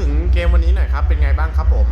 ถึงเกมวันนี้หน่อยครับ เป็นไงบ้างครับผม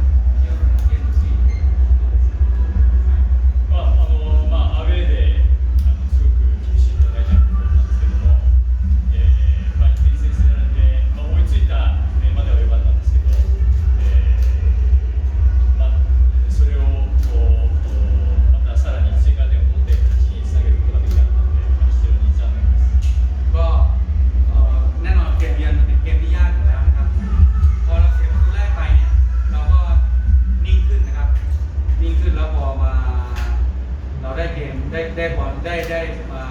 เราได้เกมได้ได้บอลได้ได้มา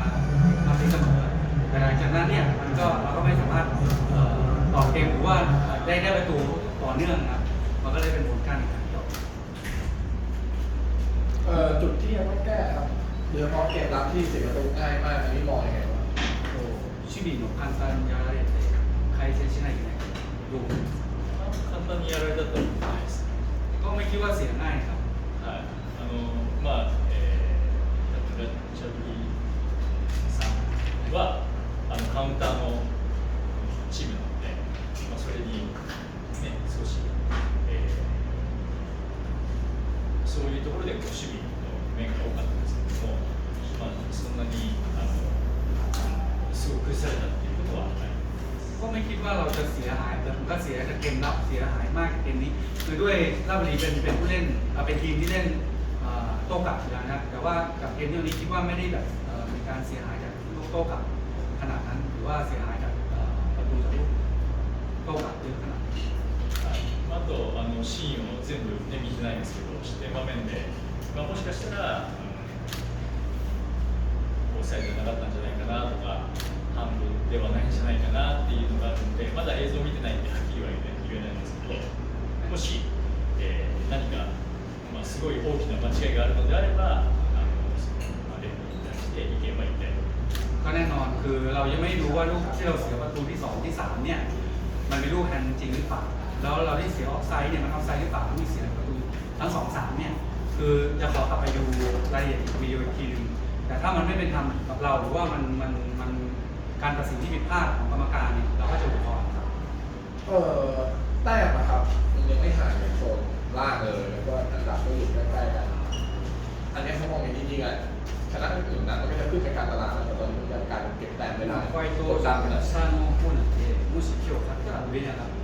มาตีเสมอแต่หลังจากนั้นเนี่ยมันก็เราก็ไม่สามารถเอ่อต่อเกมหรือว่าได้ได้ประตูต่อเนื่องนะครับ มันก็เลยเป็นผลการแข่งขันจบ เอ่อจุดที่ยังต้องแก้ครับโดยเฉพาะเกมรับที่เสียประตูง่ายมากอันนี้มองยังไงวะ 守備の簡単にやられて改善しないといけないどう思いますまあ簡単にやられたとは思ってないです。 ก็ไม่คิดว่าเสียง่ายครับ はい、あのまあ、えー、 んはあのカウンターのチームなので、まあ、それに、ね、少し、えー、そういうところでこう守備の面が多かったんですけども、まあ、そんなにあのすごく崩されたっていうことはない。 ก็ไม่คิดว่าเราจะเสียหายแต่ผมก็เสียจากเกมรับเสียหายมากกับเกมนี้ คือด้วยราชบุรีเป็นเป็นผู้เล่นเอ่อเป็นทีมที่เล่นเอ่อ โต้กลับอยู่แล้วนะแต่ว่ากับเกมนี้คิดว่าไม่ได้แบบเอ่อมีการเสียหายจากลูกโต้กลับขนาดนั้น หรือว่าเสียหายจากเอ่อประตูจากลูกโต้กลับเยอะขนาดนั้น はいあとあのシーンを全部、ね、見てないんですけど、失点場面で、まあ、もしかしたら、うん、オフサイドじゃなかったんじゃないかなとか、半分ではないんじゃないかなっていうのがあるので、まだ映像を見てないんで、はっきりは言えないんですけど、もし、 違いがあるのであれば、あのまあ、レフェリーに対して意見は言いたいと思います。 ก็แน่นอนคือเรายังไม่รู้ว่าลูกที่เราเสียประตูที่สองที่สามเนี่ยมันเป็นลูกแฮนด์จริงหรือเปล่าแล้วเราได้เสียออฟไซด์เนี่ยมันออฟไซด์หรือเปล่าที่เสียประตูทั้งสองสามเนี่ยคือจะขอกลับไปดูรายละเอียดอีกวิดีโออีกทีหนึงแต่ถ้ามันไม่เป็นธรรมกับเราหรือว่ามันมันมันการตัดสินที่ผิดพลาดของกรรมการเนี่ยเราก็จะอุทธรณ์ครับ เอ่อแต้มนะครับมันยังไม่ห่างจากโซนล่างเลย ย อันนี้เขามองอย่างนี้จริงๆอ่ะชนะอื่นๆนะมันก็จะขึ้นไปกลางตลาดแล้วแต่ตอนนี้มันยังการเก็บแต้มไม่ได้ ホワイト กดดันไปหน่อย 下の方なんで、もし今日勝ったら上に上がる。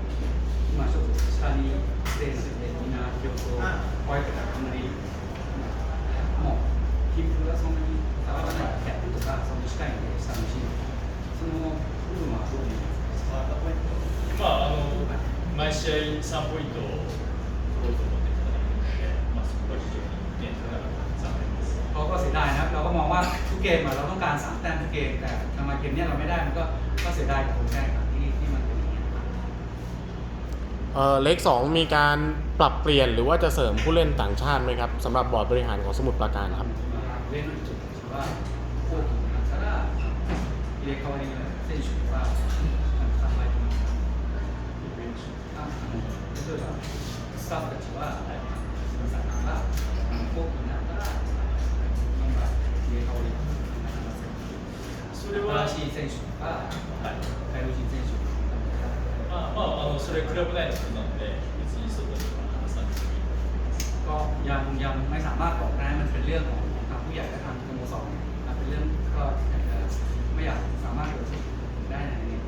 今ちょっと下にステージでみんな今日とホワイトがあんまり、もう、皮膚がそんなに変わらない、キャップとかその近いんで、下のシーン。その部分はどういうですかまあ、あの毎試合3ポイント มองว่าทุกเกมเราต้องการสามแต้มทุกเกม แต่ทำไมเกมนี้เราไม่ได้มันก็ก็เสียดายกับผลกรันที่มันเป็นอย่างเงี้ครับเล็กสองมีการปรับเปลี่ยนหรือว่าจะเสริมผู้เล่นต่างชาติไหมครับสำหรับบอร์ดบริหารของสมุทรปราการครับ เล่นจุดว่าพวกนักชาติเรีกเขาเองเส้นชุด 選手とかはい外国人選手とかまあまあ、あのそれクラブ内のことなので、別に外では話さなくてもいいと思います。 ก็ยังยังไม่สามารถบอกได้มันเป็นเรื่องของทางผู้ใหญ่และทางสโมสรนะเป็นเรื่องก็อยากจะไม่อยากสามารถเปิดเผยได้ในนี้